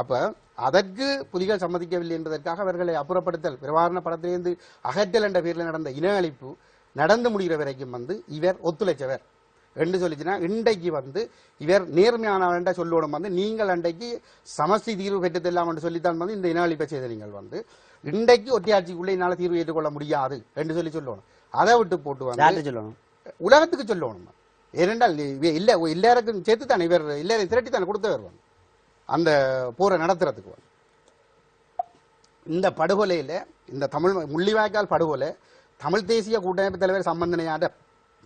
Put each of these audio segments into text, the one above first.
அப்ப அதற்கு புலிகள் சம்மதிக்கவில்லை என்பதற்காக அவர்களை அப்புறப்படுத்தல் பிரவாரண படத்திலிருந்து அகற்றல் என்ற பேரில் நடந்த இன அழிப்பு நடந்து முடிகிற வரைக்கும் வந்து இவர் ஒத்துழைச்சவர். என்று சொல்லிச்சுன்னா இன்றைக்கு வந்து இவர் நேர்மையானவர்ன்ற சொல்லோடும் வந்து நீங்கள் அன்றைக்கு சமஸ்தி தீர்வு பெற்றுத்தெல்லாம் என்று சொல்லித்தான் வந்து இந்த இன அழிப்பை செய்த நீங்கள் வந்து. இன்றைக்கு ஒற்றையாட்சிக்குள்ளே என்னால் தீர்வு ஏற்றுக்கொள்ள முடியாது என்று சொல்லி சொல்லணும். அதை விட்டு போட்டு வந்து சொல்லணும்? உலகத்துக்கு சொல்லணும். ஏனென்றால் இல்ல எல்லாருக்கும் சேர்த்து தானே இவர் எல்லாரையும் திரட்டி தானே கொடுத்தவர் வந்து. அந்த போரை நடத்துறதுக்கு இந்த படுகொலையில் இந்த தமிழ் முள்ளிவாய்க்கால் படுகொலை தமிழ் தேசிய கூட்டமைப்பு தலைவர் சம்பந்தனையாட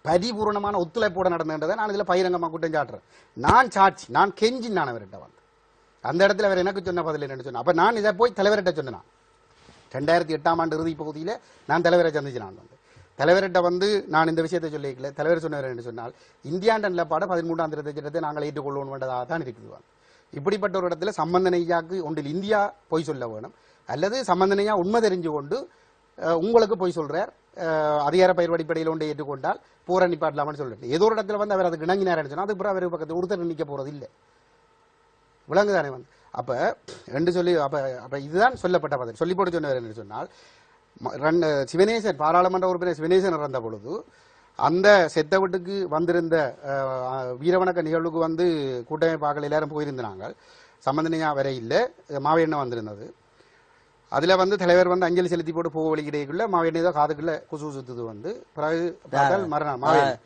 பரிபூர்ணமான ஒத்துழைப்போட நடந்ததை நான் இதில் பகிரங்கமாக குற்றம் சாட்டுறேன். நான் சாட்சி நான் கெஞ்சி நான் அவர்கிட்ட வந்து. அந்த இடத்துல அவர் எனக்கு சொன்ன பதில் என்னன்னு சொன்னா அப்போ நான் இதை போய் தலைவர்கிட்ட சொன்னேன்? ரெண்டாயிரத்தி எட்டாம் ஆண்டு இறுதி பகுதியில் நான் தலைவரை சந்திச்சு நான் வந்து. தலைவர்கிட்ட வந்து நான் இந்த விஷயத்தை சொல்லிக்கல தலைவர் சொன்னவர் என்று சொன்னால் இந்தியாண்ட நிலப்பாடு பதிமூன்றாம் தேதி சட்டத்தை நாங்கள் ஏற்றுக்கொள்ளணும் வேண்டதாக தான் இருக்குது. இப்படிப்பட்ட ஒரு இடத்துல சம்பந்தனையாக்கு ஒன்றில் இந்தியா பொய் சொல்ல வேணும். அல்லது சம்பந்தனையா உண்மை தெரிஞ்சு கொண்டு உங்களுக்கு பொய் சொல்றார். அதிகார பயிர் அடிப்படையில் ஒன்றை ஏற்றுக்கொண்டால் போற நிப்பாட்டலாம்னு சொல்லிட்டு. ஏதோ ஒரு இடத்துல வந்து அவர் அதுக்கு இணங்கினார் சொன்னா அதுக்கு அவர் பக்கத்தில் ஒருத்தர் நிற்க போறது இல்லை. விலங்குதானே வந்து. அப்ப ரெண்டு சொல்லி அப்ப அப்ப இதுதான் சொல்லப்பட்ட பதில். சொல்லி போட்டு சொன்னவர் என்று சொன்னால் ரெண்டு சிவனேசன் பாராளுமன்ற உறுப்பினர் சிவனேசன் இறந்த பொழுது அந்த செத்த வீட்டுக்கு வந்திருந்த வீரவணக்க நிகழ்வுக்கு வந்து கூட்டமைப்பாக்கள் எல்லாரும் போயிருந்தாங்க. சம்பந்தனையா வரை இல்லை. மாவையண்ணன் வந்திருந்தது. அதுல வந்து தலைவர் வந்து அஞ்சலி செலுத்தி போட்டு போக வழிகிடைக்குள்ள மாவையண்ணன் ஏதோ காதுக்குள்ள குசு சுத்துது வந்து. பிறகு மறுநாள் மாவையண்ணன்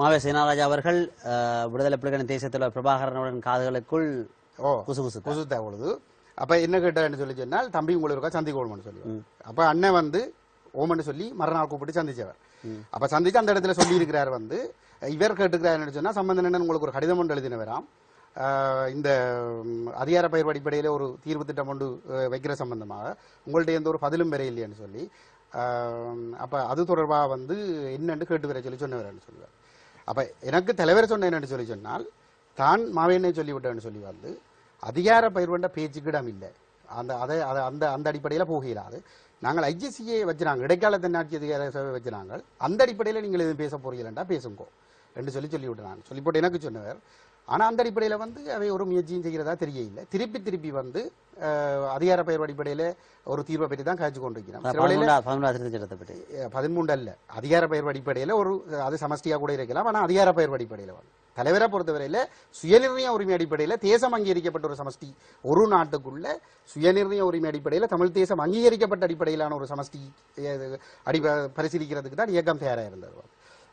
மாவே சேனாராஜா அவர்கள் விடுதலை புலிகளின் தேசியத்தலைவர் பிரபாகரனுடன் காதுகளுக்குள் ஓ குசு குசு குசுத்தா பொழுது. அப்ப என்ன கேட்டான்னு சொல்லி சொன்னால் தம்பி உங்களுக்கு இருக்கா சந்திக்கணும்னு சொல்லி அப்ப அண்ணன் வந்து ஓமன்னு சொல்லி மறுநாள் கூப்பிட்டு சந்திச்சவர். அப்ப சந்திச்சு அந்த இடத்துல சொல்லி இருக்கிறார் வந்து இவர் கேட்டுக்கிறாருன்னு சொன்னா சம்பந்தன் உங்களுக்கு ஒரு கடிதம் ஒன்று எழுதினவராம். இந்த அதிகார பயிர் அடிப்படையில் ஒரு தீர்வு திட்டம் ஒன்று வைக்கிற சம்பந்தமாக உங்கள்ட்ட எந்த ஒரு பதிலும் பெற இல்லையான்னு சொல்லி அப்போ அப்ப அது தொடர்பாக வந்து என்னென்று கேட்டு வர சொல்லி சொன்னவர்னு சொல்லுவார். அப்ப எனக்கு தலைவர் சொன்ன என்னென்னு சொல்லி சொன்னால் தான் மாவேனை சொல்லிவிட்டேன்னு சொல்லி வந்து அதிகார பயிர் பேச்சுக்கிடம் இல்லை. அந்த அதை அதை அந்த அந்த அடிப்படையில் போகிறாது நாங்கள் ஐஜிசியை வச்சுனாங்க இடைக்கால தென்னாட்சி அதிகார சபை வச்சுனாங்க அந்த அடிப்படையில் நீங்கள் எதுவும் பேச போறீங்களா பேசுங்கோ. என்று சொல்லி சொல்லி விட்டுனாங்க சொல்லி போட்டு எனக்கு சொன்னவர். ஆனா அந்த அடிப்படையில் வந்து அவை ஒரு முயற்சியும் செய்கிறதா தெரியல திருப்பி திருப்பி வந்து அதிகார பயிர் அடிப்படையில் ஒரு தீர்வை பற்றி தான் காய்ச்சி கொண்டிருக்கிறோம். பதிமூன்றா அல்ல அதிகார பயிர் அடிப்படையில் ஒரு அது சமஷ்டியா கூட இருக்கலாம். ஆனா அதிகார பயிர் அடிப்படையில் வந்து. தலைவரை பொறுத்தவரையில சுயநிர்ணய உரிமை அடிப்படையில் தேசம் அங்கீகரிக்கப்பட்ட ஒரு சமஷ்டி. ஒரு நாட்டுக்குள்ள சுயநிர்ணய உரிமை அடிப்படையில் தமிழ் தேசம் அங்கீகரிக்கப்பட்ட அடிப்படையிலான ஒரு சமஷ்டி அடி பரிசீலிக்கிறதுக்கு தான் இயக்கம் தயாராக இருந்தது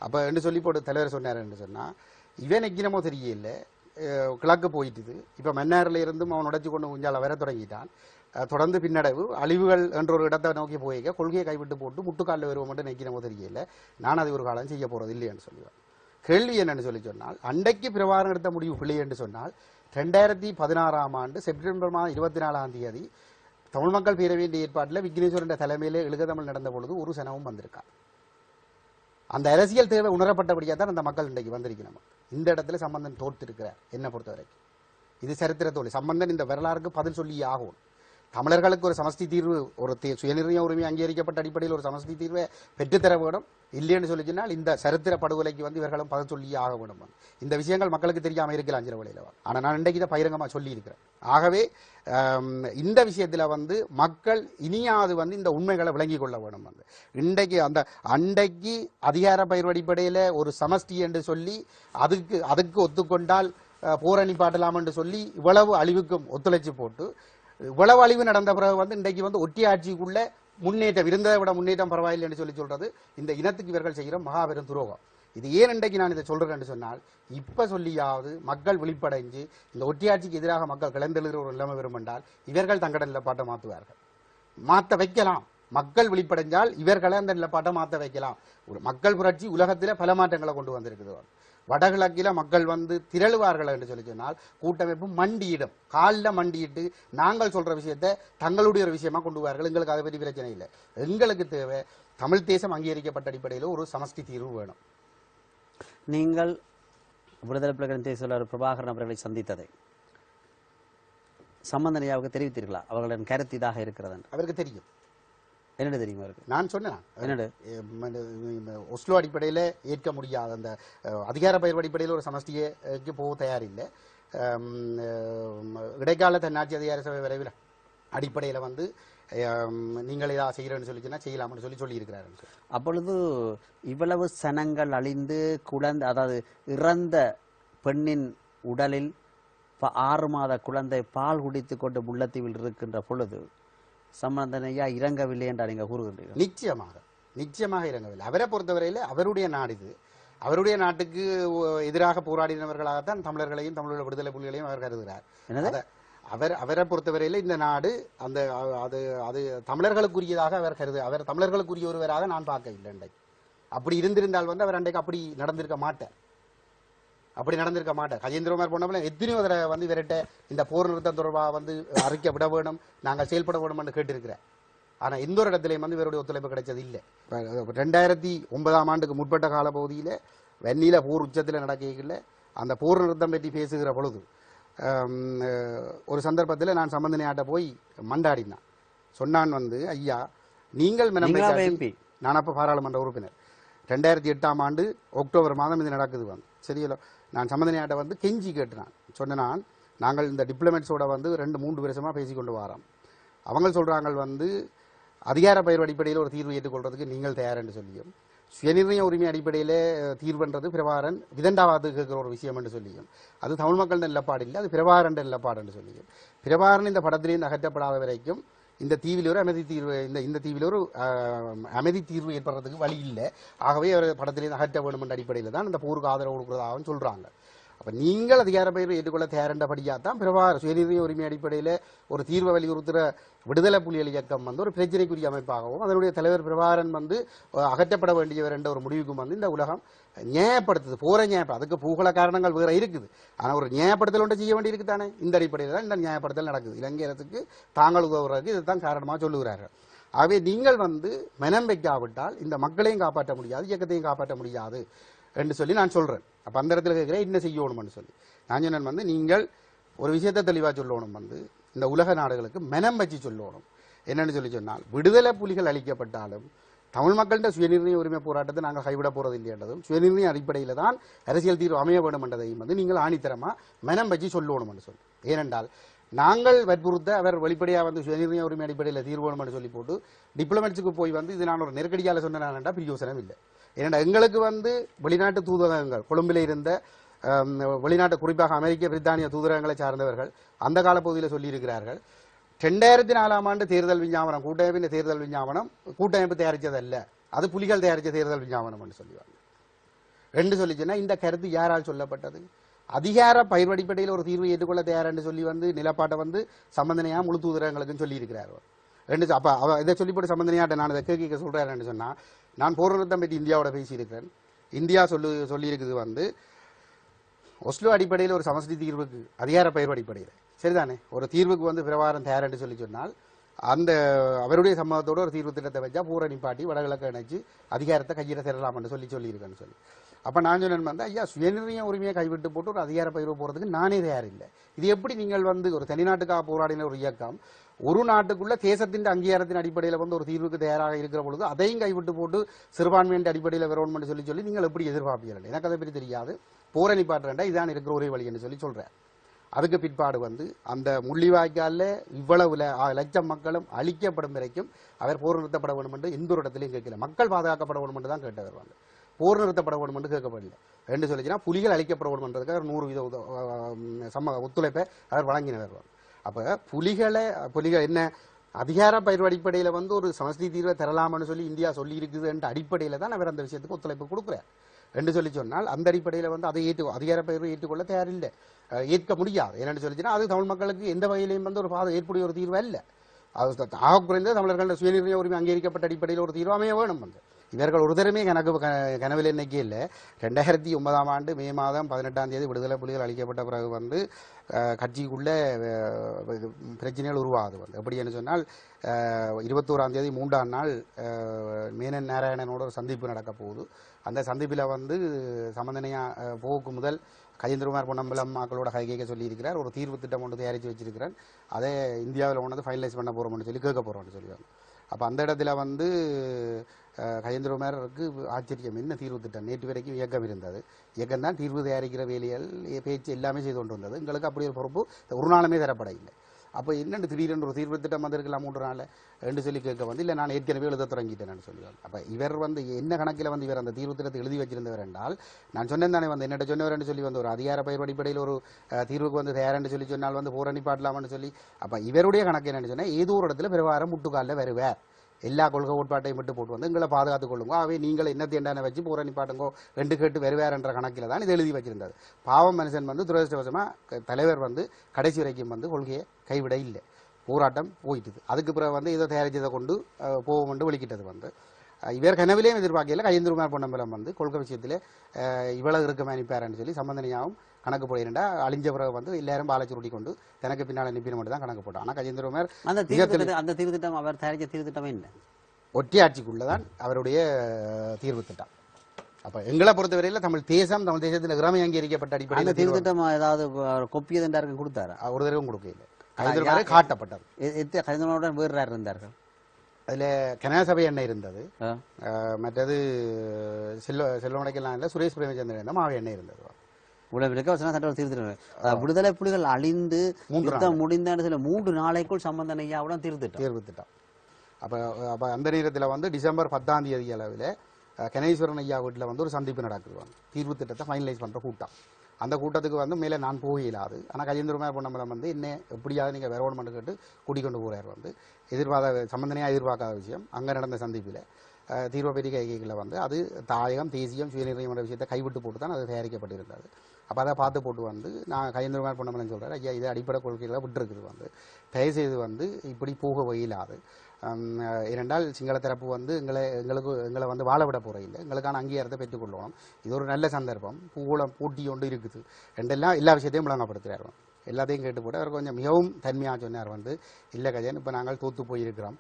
அப்போ என்று சொல்லி போட்டு தலைவர் சொன்னார் என்று சொன்னால் இவன் எக்கினமோ தெரியல கிழக்கு போயிட்டுது. இப்போ மன்னாரில் இருந்தும் அவன் உடைச்சு கொண்டு குஞ்சால வர தொடங்கிட்டான். தொடர்ந்து பின்னடைவு அழிவுகள் என்ற ஒரு இடத்தை நோக்கி போயிருக்க கொள்கையை கைவிட்டு போட்டு முட்டுக்காலில் வருவோம் மட்டும் நிற்கிறமோ தெரியல. நான் அது ஒரு காலம் செய்ய போகிறது இல்லையான்னு சொல்லுவேன் கேள்வி என்னன்னு சொல்லி சொன்னால் அன்றைக்கு பிரவாரம் எடுத்த முடிவு பிள்ளை என்று சொன்னால் ரெண்டாயிரத்தி பதினாறாம் ஆண்டு செப்டம்பர் மாதம் இருபத்தி நாலாம் தேதி தமிழ் மக்கள் பேரவையின் ஏற்பாட்டில் விக்னேஸ்வரன் தலைமையில் எழுகதமிழ் நடந்த பொழுது ஒரு சனமும் வந்திருக்கா அந்த அரசியல் தேவை உணரப்பட்டபடியாக தான் அந்த மக்கள் இன்றைக்கு வந்திருக்கணும் இந்த இடத்துல சம்பந்தன் தோற்றிருக்கிறார் என்னை பொறுத்த வரைக்கும் இது சரித்திர தோல்வி சம்பந்தன் இந்த வரலாறுக்கு பதில் சொல்லி ஆகும் தமிழர்களுக்கு ஒரு சமஸ்தி தீர்வு ஒரு தே- சுயநிர்ணய உரிமை அங்கீகரிக்கப்பட்ட அடிப்படையில் ஒரு சமஸ்தி தீர்வை பெற்றுத்தர வேண்டும். இல்லைன்னு சொல்லி சொன்னால் இந்த சரித்திர படுகொலைக்கு வந்து இவர்களும் பதில் சொல்லி ஆக வேண்டும். இந்த விஷயங்கள் மக்களுக்கு தெரியாமல் இருக்கலாம் சில வழியில் ஆனால் நான் இன்றைக்கு தான் பகிரங்கமாக சொல்லி இருக்கிறேன் ஆகவே இந்த விஷயத்தில் வந்து மக்கள் இனியாவது வந்து இந்த உண்மைகளை விளங்கிக் கொள்ள வேண்டும் வந்து. இன்றைக்கு அந்த அன்றைக்கு அதிகார பயிர் அடிப்படையில் ஒரு சமஷ்டி என்று சொல்லி அதுக்கு அதுக்கு ஒத்துக்கொண்டால் போரணி பாட்டலாம் என்று சொல்லி இவ்வளவு அழிவுக்கும் ஒத்துழைச்சு போட்டு விளவழிவு நடந்த பிறகு வந்து இன்றைக்கு வந்து ஒட்டி ஆட்சிக்குள்ள முன்னேற்றம் இருந்ததை விட முன்னேற்றம் பரவாயில்லை என்று சொல்லி சொல்றது இந்த இனத்துக்கு இவர்கள் செய்கிற மகாபெரும் துரோகம். இது ஏன் இன்றைக்கு நான் இதை சொல்றேன்னு சொன்னால் இப்ப சொல்லியாவது மக்கள் விழிப்படைஞ்சு இந்த ஒட்டியாட்சிக்கு எதிராக மக்கள் கிளந்தெழுகிற ஒரு நிலைமை வரும் என்றால் இவர்கள் தங்கட நிலப்பாட்டை மாற்றுவார்கள். மாற்ற வைக்கலாம். மக்கள் விழிப்படைஞ்சால் இவர்களை அந்த நிலப்பாட்டை மாற்ற வைக்கலாம். ஒரு மக்கள் புரட்சி உலகத்தில் பல மாற்றங்களை கொண்டு வந்திருக்குது வடகிழக்கில மக்கள் வந்து திரளுவார்கள் என்று சொல்லி சொன்னால் கூட்டமைப்பு மண்டியிடும். காலில் மண்டியிட்டு நாங்கள் சொல்ற விஷயத்தை தங்களுடைய ஒரு விஷயமா கொண்டு வருவார்கள் எங்களுக்கு அதை பற்றி பிரச்சனை இல்லை. எங்களுக்கு தேவை தமிழ் தேசம் அங்கீகரிக்கப்பட்ட அடிப்படையில் ஒரு சமஷ்டி தீர்வு வேணும். நீங்கள் விடுதலை புலிகளின் தேசியத்தலைவர் பிரபாகரன் அவர்களை சந்தித்ததை சம்பந்தனையாவுக்கு தெரிவித்தீர்களா? அவர்களின் கருத்து இதாக இருக்கிறது. அவருக்கு தெரியும். என்னடு தெரியுமா இருக்கு? நான் சொன்னேன்? இந்த ஒஸ்லோ அடிப்படையில் ஏற்க முடியாத அந்த அதிகார பயிர் அடிப்படையில் ஒரு சமஷ்டிக்கு போக தயாரில்லை. இடைக்கால தன்னாட்சி அதிகார சபை விரைவில் அடிப்படையில் வந்து நீங்கள் இதாக செய்கிறேன்னு சொல்லிச்சுன்னா செய்யலாம்னு சொல்லி சொல்லியிருக்கிறாருன்னு சொல்லி அப்பொழுது இவ்வளவு சனங்கள் அழிந்து குழந்தை அதாவது இறந்த பெண்ணின் உடலில் ஆறு மாத குழந்தை பால் குடித்து கொண்டு முல்லைத்தீவில் இருக்கின்ற பொழுது சம்பந்தனையா இறங்கவில்லை என்று நீங்க கூறுகின்றீர்கள்? நிச்சயமாக. நிச்சயமாக இறங்கவில்லை. அவரை பொறுத்தவரையில் அவருடைய நாடு இது. அவருடைய நாட்டுக்கு எதிராக போராடினவர்களாகத்தான் தமிழர்களையும் தமிழர் விடுதலை புலிகளையும் அவர் கருதுகிறார். அவர் அவரை பொறுத்தவரையில் இந்த நாடு அந்த அது அது தமிழர்களுக்குரியதாக அவர் கருது அவர் தமிழர்களுக்குரிய ஒருவராக நான் பார்க்க இல்லை அன்றைக்கு. அப்படி இருந்திருந்தால் வந்து அவர் அன்றைக்கு அப்படி நடந்திருக்க மாட்டார். அப்படி நடந்திருக்க மாட்டார். கஜேந்திரகுமார் போனப்பல எத்தனையோ தடவை வந்து இவர்கிட்ட இந்த போர் நிறுத்தம் தொடர்பாக வந்து அறிக்கை விட வேணும் நாங்கள் செயல்பட வேணும் என்று கேட்டிருக்கிறேன் ஆனா எந்த ஒரு இடத்துலையும் வந்து இவருடைய ஒத்துழைப்பு கிடைச்சது இல்லை. ரெண்டாயிரத்தி ஒன்பதாம் ஆண்டுக்கு முற்பட்ட கால பகுதியில் வெண்ணில போர் உச்சத்தில் நடக்கையில் அந்த போர் நிறுத்தம் பற்றி பேசுகிற பொழுது ஒரு சந்தர்ப்பத்தில் நான் சம்பந்தனையாட்ட போய் மண்டாடினான். சொன்னான் வந்து ஐயா நீங்கள் MP? நான் அப்போ பாராளுமன்ற உறுப்பினர். ரெண்டாயிரத்தி எட்டாம் ஆண்டு அக்டோபர் மாதம் இது நடக்குது வந்து. சரியில்ல நான் சம்பந்தனையாட்ட வந்து கெஞ்சி கேட்டுனான். சொன்னான் நாங்கள் இந்த டிப்ளமேட்ஸோட வந்து ரெண்டு மூன்று வருஷமாக பேசிக்கொண்டு வரோம். அவங்க சொல்கிறாங்க வந்து அதிகார பயிர் அடிப்படையில் ஒரு தீர்வு ஏற்றுக்கொள்றதுக்கு நீங்கள் தயார் என்று சொல்லியும் சுயநிர்ணய உரிமை அடிப்படையில் தீர்வுன்றது பிரபாரன் விதண்டாவாது கேட்குற ஒரு விஷயம் என்று சொல்லியும் அது தமிழ் மக்கள் நிலப்பாடு இல்லை அது பிரபாரன் நிலப்பாடு என்று சொல்லியும் பிரபாரன் இந்த படத்திலேருந்து அகற்றப்படாத வரைக்கும் இந்த தீவில் ஒரு அமைதி தீர்வு இந்த இந்த தீவில் ஒரு அமைதி தீர்வு ஏற்படுறதுக்கு வழி இல்லை. ஆகவே அவர் படத்திலிருந்து அகற்ற வேண்டும் என்ற அடிப்படையில் தான் இந்த போருக்கு ஆதரவு கொடுக்குறதாகவும் சொல்றாங்க. அப்போ நீங்கள் அதிகார பயிர் ஏற்றுக்கொள்ள தயாரின்றபடியா தான் பிரபார சுயநிர்ணய உரிமை அடிப்படையில் ஒரு தீர்வை வலியுறுத்துகிற விடுதலை புலிகள் இயக்கம் வந்து ஒரு பிரச்சனைக்குரிய அமைப்பாகவும் அதனுடைய தலைவர் பிரபாரன் வந்து அகற்றப்பட வேண்டியவர் என்ற ஒரு முடிவுக்கும் வந்து இந்த உலகம் நியாயப்படுத்துது. போகிற நியாயப்ப அதுக்கு பூகல காரணங்கள் வேறு இருக்குது. ஆனால் ஒரு நியாயப்படுத்தல் ஒன்றை செய்ய வேண்டி தானே. இந்த அடிப்படையில் தான் இந்த நியாயப்படுத்தல் நடக்குது. இலங்கை அரசுக்கு தாங்கள் உதவுறதுக்கு இதுதான் காரணமாக சொல்லுகிறார்கள் ஆகவே நீங்கள் வந்து மனம் வைக்காவிட்டால் இந்த மக்களையும் காப்பாற்ற முடியாது இயக்கத்தையும் காப்பாற்ற முடியாது. என்று சொல்லி நான் சொல்கிறேன் அப்போ அந்த இடத்துல கேட்குறேன் என்ன செய்யணும்னு சொல்லி. நான் சொன்னேன் வந்து நீங்கள் ஒரு விஷயத்தை தெளிவாக சொல்லணும் வந்து இந்த உலக நாடுகளுக்கு மனம் வச்சு சொல்லணும். என்னென்னு சொல்லி சொன்னால் விடுதலை புலிகள் அளிக்கப்பட்டாலும் தமிழ் மக்கள்கிட்ட சுயநிர்ணய உரிமை போராட்டத்தை நாங்கள் கைவிட போகிறது இல்லைன்றதும் சுயநிர்ணய அடிப்படையில் தான் அரசியல் தீர்வு அமைய வேண்டும் என்றதையும் வந்து நீங்கள் ஆணித்தரமாக மனம் வச்சு சொல்லணும் என்று சொல்லி. ஏனென்றால் நாங்கள் வற்புறுத்த அவர் வெளிப்படையாக வந்து சுயநிர்ணய உரிமை அடிப்படையில் தீர்வு வேணும் என்று சொல்லி போட்டு டிப்ளமேட்ஸுக்கு போய் வந்து இது நான் ஒரு நெருக்கடியால் சொன்னேன் பிரயோசனம் இல்லை. ஏன்னா எங்களுக்கு வந்து வெளிநாட்டு தூதரகங்கள் கொழும்பில் இருந்த வெளிநாட்டு குறிப்பாக அமெரிக்க பிரித்தானிய தூதரகங்களை சார்ந்தவர்கள் அந்த காலப்பகுதியில் சொல்லியிருக்கிறார்கள். ரெண்டாயிரத்தி நாலாம் ஆண்டு தேர்தல் விஞ்ஞாபனம் கூட்டமைப்பின் தேர்தல் விஞ்ஞாபனம் கூட்டமைப்பு தயாரித்ததல்ல. அது புலிகள் தயாரித்த தேர்தல் விஞ்ஞாபனம் என்று சொல்லுவாங்க. ரெண்டு சொல்லிச்சுன்னா இந்த கருத்து யாரால் சொல்லப்பட்டது? அதிகார பயிர்வடிப்படையில் ஒரு தீர்வு ஏற்றுக்கொள்ள தயார் என்று சொல்லி வந்து நிலப்பாட்டை வந்து சம்பந்தனையாக முழு தூதரங்களுக்கும் சொல்லி இருக்கிறார் ரெண்டு அப்போ அவ இதை சொல்லிப்பட்டு சம்பந்தனையாட்ட நான் இதை கேட்க சொல்றேன்னு சொன்னால் நான் போர் பற்றி இந்தியாவோட பேசியிருக்கிறேன். இந்தியா சொல்லு சொல்லியிருக்குது வந்து ஒஸ்லோ அடிப்படையில் ஒரு சமஸ்தி தீர்வுக்கு அதிகார பயிர் அடிப்படையில். சரிதானே? ஒரு தீர்வுக்கு வந்து பிரவாரம் தயார் என்று சொல்லி சொன்னால் அந்த அவருடைய சம்மதத்தோடு ஒரு தீர்வு திட்டத்தை வச்சா பூர நிப்பாட்டி வடகிழக்கு இணைச்சு அதிகாரத்தை கையில சேரலாம்னு சொல்லி சொல்லியிருக்கேன்னு சொல்லி. அப்போ நான் சொன்னேன் வந்து ஐயா சுயநிர்ணய உரிமையை கைவிட்டு போட்டு ஒரு அதிகார பயிர்வு போகிறதுக்கு நானே தயார் இல்லை இது எப்படி நீங்கள் வந்து ஒரு தனிநாட்டுக்காக போராடின ஒரு இயக்கம் ஒரு நாட்டுக்குள்ள தேசத்தின் அங்கீகாரத்தின் அடிப்படையில் வந்து ஒரு தீர்வுக்கு தயாராக இருக்கிற பொழுது அதையும் கைவிட்டு போட்டு சிறுபான்மையின் அடிப்படையில் வரணும்னு சொல்லி சொல்லி நீங்கள் எப்படி எதிர்பார்ப்பீர்கள்? எனக்கு அதை பற்றி தெரியாது. போரை நிப்பாட்டுறேன்டா இதான் இருக்கிற ஒரே வழி என்று சொல்லி சொல்கிறார் அதுக்கு பிற்பாடு வந்து அந்த முள்ளிவாய்க்காலில் இவ்வளவு ல- லட்சம் மக்களும் அழிக்கப்படும் வரைக்கும் அவர் போர் நிறுத்தப்பட வேண்டும் என்று எந்த ஒரு இடத்துலையும் கேட்கல. மக்கள் பாதுகாக்கப்பட வேண்டும் என்று தான் கேட்டவர் வருவாங்க போர் நிறுத்தப்பட வேண்டும் என்று கேட்கப்படல. ரெண்டு சொல்லிச்சுன்னா புலிகள் அழிக்கப்பட வேண்டும் என்றதுக்காக நூறு வீத உத- சம்ம ஒத்துழைப்பை அவர் வழங்கினவர் வந்து. அப்போ புலிகளை புலிகள் என்ன அதிகார பயிர் அடிப்படையில் வந்து ஒரு சமஸ்தி தீர்வை தரலாம்னு சொல்லி இந்தியா சொல்லி இருக்குதுன்ற அடிப்படையில் தான் அவர் அந்த விஷயத்துக்கு ஒத்துழைப்பு கொடுக்குறார். என்று சொல்லி சொன்னால் அந்த அடிப்படையில் வந்து அதை ஏற்று அதிகார பயிர்வு ஏற்றுக்கொள்ள தயாரில்லை. ஏற்க முடியாது. என்னென்னு சொல்லிச்சுன்னா அது தமிழ் மக்களுக்கு எந்த வகையிலையும் வந்து ஒரு பாதை ஏற்புடைய ஒரு தீர்வு அல்ல. அது ஆக குறைந்த தமிழர்களோட சுயநிர்ணய உரிமை அங்கீகரிக்கப்பட்ட அடிப்படையில் ஒரு தீர்வு அமைய வேணும் வந்து. இவர்கள் ஒரு தரமே கணக்கு கனவில் இன்னைக்கு இல்லை. ரெண்டாயிரத்தி ஒன்பதாம் ஆண்டு மே மாதம் பதினெட்டாம் தேதி விடுதலை புலிகள் அளிக்கப்பட்ட பிறகு வந்து கட்சிக்குள்ளே பிரச்சனைகள் உருவாகுது வந்து. எப்படி என்று சொன்னால் இருபத்தோராம் தேதி மூன்றாம் நாள் மேனன் நாராயணனோட ஒரு சந்திப்பு நடக்க போகுது. அந்த சந்திப்பில் வந்து சம்பந்தனையா போக்கு முதல் கஜேந்திரகுமார் பொன்னம்பலம் மக்களோட கை கேட்க சொல்லியிருக்கிறார். ஒரு தீர்வு திட்டம் ஒன்று தயாரித்து வச்சிருக்கிறேன் அதை இந்தியாவில் ஒன்று ஃபைனலைஸ் பண்ண போகிறோம்னு சொல்லி கேட்க போகிறோம்னு சொல்லுவாங்க அப்போ அந்த இடத்துல வந்து கஜேந்திரகுமாருக்கு ஆச்சரியம். என்ன தீர்வு திட்டம்? நேற்று வரைக்கும் இயக்கம் இருந்தது. இயக்கம் தான் தீர்வு தயாரிக்கிற வேலைகள் பேச்சு எல்லாமே செய்து கொண்டு வந்தது. எங்களுக்கு அப்படி ஒரு பொறுப்பு ஒரு நாளுமே தரப்பட இல்லை அப்போ என்னென்னு திடீரென்று ஒரு தீர்வு திட்டம் வந்திருக்கலாம் மூன்று நாள் என்று சொல்லி கேட்க வந்து இல்லை நான் ஏற்கனவே எழுத தொடங்கிட்டேன் சொல்லுவாங்க அப்போ இவர் வந்து என்ன கணக்கில் வந்து இவர் அந்த தீர்வு திட்டத்தை எழுதி வச்சிருந்தவர் என்றால் நான் சொன்னேன் தானே வந்து என்னட்ட சொன்னவர் சொல்லி வந்து ஒரு அதிகார பயிர் அடிப்படையில் ஒரு தீர்வுக்கு வந்து தயாரென்று சொல்லி சொன்னால் வந்து போரணி பாடலாம்னு சொல்லி அப்போ இவருடைய கணக்கு என்னென்னு சொன்னால் ஏதோ ஒரு இடத்துல பிரவாரம் முட்டுக்காலில் வருவார். எல்லா கொள்கை கோட்பாட்டையும் விட்டு போட்டு வந்து எங்களை பாதுகாத்துக் கொள்ளுங்க. அவை நீங்கள் என்ன தேண்டான வச்சு போற நிப்பாட்டுங்கோ ரெண்டு கேட்டு வருவார் என்ற கணக்கில் தான் இது எழுதி வச்சிருந்தது பாவம் மனுஷன் வந்து துரதிருஷ்டவசமாக தலைவர் வந்து கடைசி வரைக்கும் வந்து கொள்கையை கைவிட இல்லை. போராட்டம் போயிட்டுது. அதுக்கு பிறகு வந்து இதை தயாரித்ததை கொண்டு போவோம் என்று வெளிக்கிட்டது வந்து. இவர் கனவிலையும் எதிர்பார்க்கல. கஜேந்திரகுமார் பொன்னம்பலம் வந்து கொள்கை விஷயத்தில் இவ்வளவு இருக்க அனுப்பாருன்னு சொல்லி சம்பந்தனையாவும் கணக்கு போயிருந்தா அழிஞ்ச பிறகு வந்து எல்லாரும் பாலச்சுருட்டி கொண்டு தனக்கு பின்னால் அனுப்பின மட்டும் தான் கணக்கு போட்டான் ஆனால் கஜேந்திரகுமார் அந்த தீர்வு அந்த தீர்வு திட்டம் அவர் தயாரிச்ச தீர்வு திட்டமே என்ன? ஒற்றையாட்சிக்குள்ளதான் அவருடைய தீர்வு திட்டம். அப்ப எங்களை பொறுத்தவரையில் தமிழ் தேசம் தமிழ் தேசத்தில் இறமை அங்கீகரிக்கப்பட்ட அடிப்படையில் தீர்வு திட்டம் ஏதாவது கொப்பியது என்றாருக்கு கொடுத்தாரா? ஒரு தடவையும் கொடுக்கல கைந்திருமாறு காட்டப்பட்டது எத்தனை கஜனோட வேறு யார் இருந்தார்கள்? அதுல கனகசபை எண்ணெய் இருந்தது. மற்றது செல்வ செல்வமடைக்கெல்லாம் இல்லை சுரேஷ் பிரேமச்சந்திரன் மாவு எண்ணெய் இருந்தது. விடுதலை வசன சட்ட தீர்வு திட்டம் அதாவது விடுதலை புலிகள் அழிந்து யுத்தம் முடிந்த சில மூன்று நாளைக்குள் சம்பந்தன் ஐயாவுடன் தேர்வு திட்டம் அப்போ அப்போ அந்த நேரத்தில் வந்து டிசம்பர் பத்தாம் தேதி அளவில் கணேஸ்வரன் ஐயா வீட்டில் வந்து ஒரு சந்திப்பு நடக்குது தீர்வு திட்டத்தை ஃபைனலைஸ் பண்ணுற கூட்டம். அந்த கூட்டத்துக்கு வந்து மேலே நான் போக இயலாது. ஆனால் கஜேந்திரமே பொன்னம்பலம் வந்து என்ன எப்படியாவது நீங்கள் வரணும்னு கேட்டு கூட்டிக் கொண்டு போகிறார் வந்து. எதிர்பார்த்த சம்பந்தனையாக எதிர்பார்க்காத விஷயம். அங்கே நடந்த சந்திப்பில். தீர்வு பெரிய கைகைகளில் வந்து அது தாயகம் தேசியம் சுயநிர்ணயம் என்ற விஷயத்தை கைவிட்டு போட்டு தான் அது தயாரிக்கப்பட்டிருந்தது. அப்போ அதை பார்த்து போட்டு வந்து நான் கையெந்திரமே பொன்னமலன் சொல்கிறார் ஐயா இது அடிப்படை கொள்கைகளை விட்டுருக்குது வந்து. தயவுசெய்து வந்து இப்படி போக இயலாது ஏனென்றால் சிங்கள தரப்பு வந்து எங்களை எங்களுக்கு எங்களை வந்து வாழ விட போகிற இல்லை. எங்களுக்கான அங்கீகாரத்தை பெற்றுக்கொள்ளணும் இது ஒரு நல்ல சந்தர்ப்பம். பூகோளம் போட்டி ஒன்று இருக்குது. ரெண்டெல்லாம் எல்லா விஷயத்தையும் விளங்கப்படுத்துகிறார் எல்லாத்தையும் கேட்டு போட்டு அவர் கொஞ்சம் மிகவும் தன்மையாக சொன்னார் வந்து இல்லை கஜன் இப்போ நாங்கள் தோத்து போயிருக்கிறோம்.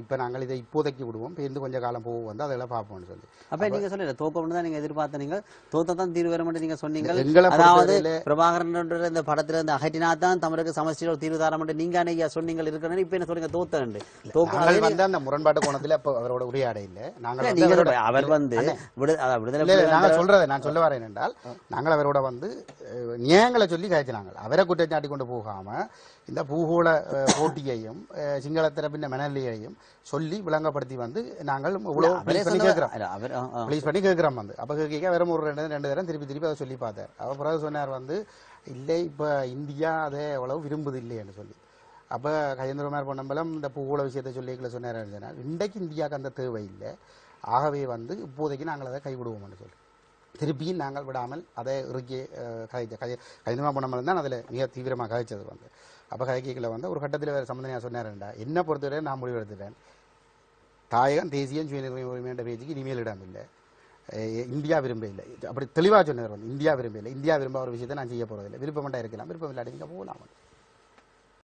இப்போ நாங்கள் இதை இப்போதைக்கு விடுவோம். பேருந்து கொஞ்சம் காலம் போகும் வந்து அதெல்லாம் பார்ப்போம்னு சொல்லி. அப்ப நீங்க சொல்லல தோக்கம்னு தான் நீங்க எதிர்பார்த்த நீங்கள். தோத்த தான் தீர்வு வர மட்டும் நீங்க சொன்னீங்க அதாவது பிரபாகரன் இந்த படத்துல இருந்து அகற்றினா தான் தமிழுக்கு சமஸ்டியில் ஒரு தீர்வு தர மட்டும் நீங்க ஐயா சொன்னீங்க இருக்கிறேன்னு இப்ப என்ன சொல்றீங்க தோத்தண்டு தோக்க நாங்கள் வந்து அந்த முறைப்பாட்டு கோணத்தில் இப்போ அவரோட உரையாட இல்லை. நாங்கள் நீங்க அவர் வந்து விடுதலை நாங்கள் சொல்றதை நான் சொல்ல வரேன் என்றால் நாங்கள் அவரோட வந்து நியாயங்களை சொல்லி காய்ச்சினாங்க அவரை குற்றச்சாட்டி கொண்டு போகாம இந்த பூகோள போட்டியையும் சிங்கள தரப்பின் மனநிலையையும் சொல்லி விளங்கப்படுத்தி வந்து நாங்கள் ப்ளீஸ் பண்ணி கேட்கிறோம். ப்ளீஸ் பண்ணி கேட்கிறோம் வந்து. அப்போ கேட்க வேற ஒரு ரெண்டு ரெண்டு தரம் திருப்பி திருப்பி அதை சொல்லி பார்த்தார். அவர் பிறகு சொன்னார் வந்து இல்லை இப்போ இந்தியா அதை அவ்வளவு விரும்புது இல்லைன்னு சொல்லி. அப்போ கஜேந்திரகுமார் பொன்னம்பலம் இந்த பூகோள விஷயத்தை சொல்லிக்கல சொன்னார் சொன்னார். இன்றைக்கு இந்தியாவுக்கு அந்த தேவை இல்லை ஆகவே வந்து இப்போதைக்கு நாங்கள் அதை கைவிடுவோம்னு சொல்லி. திருப்பியும் நாங்கள் விடாமல் அதை இறுக்கி கதைச்ச கதை கஜேந்திரகுமார் பொன்னம்பலம் தான் அதில் மிக தீவிரமாக கதைச்சது வந்து. அப்போ கதைக்கையில் வந்து ஒரு கட்டத்தில் வேறு சம்பந்தனையாக சொன்னார்டா. என்ன பொறுத்தவரை நான் முடிவெடுத்துட்டேன். தாயகம் தேசியம் சுயநிர்ணய உரிமை பேச்சுக்கு இனிமேல் இடம் இல்லை. இந்தியா விரும்ப இல்லை. அப்படி தெளிவாக சொன்னவர் வந்து இந்தியா விரும்ப இல்லை. இந்தியா விரும்ப ஒரு விஷயத்தை நான் செய்ய போகிறதில்லை விருப்பமட்டா இருக்கலாம். விருப்பம் இல்லாட்டி நீங்கள் போகலாம்.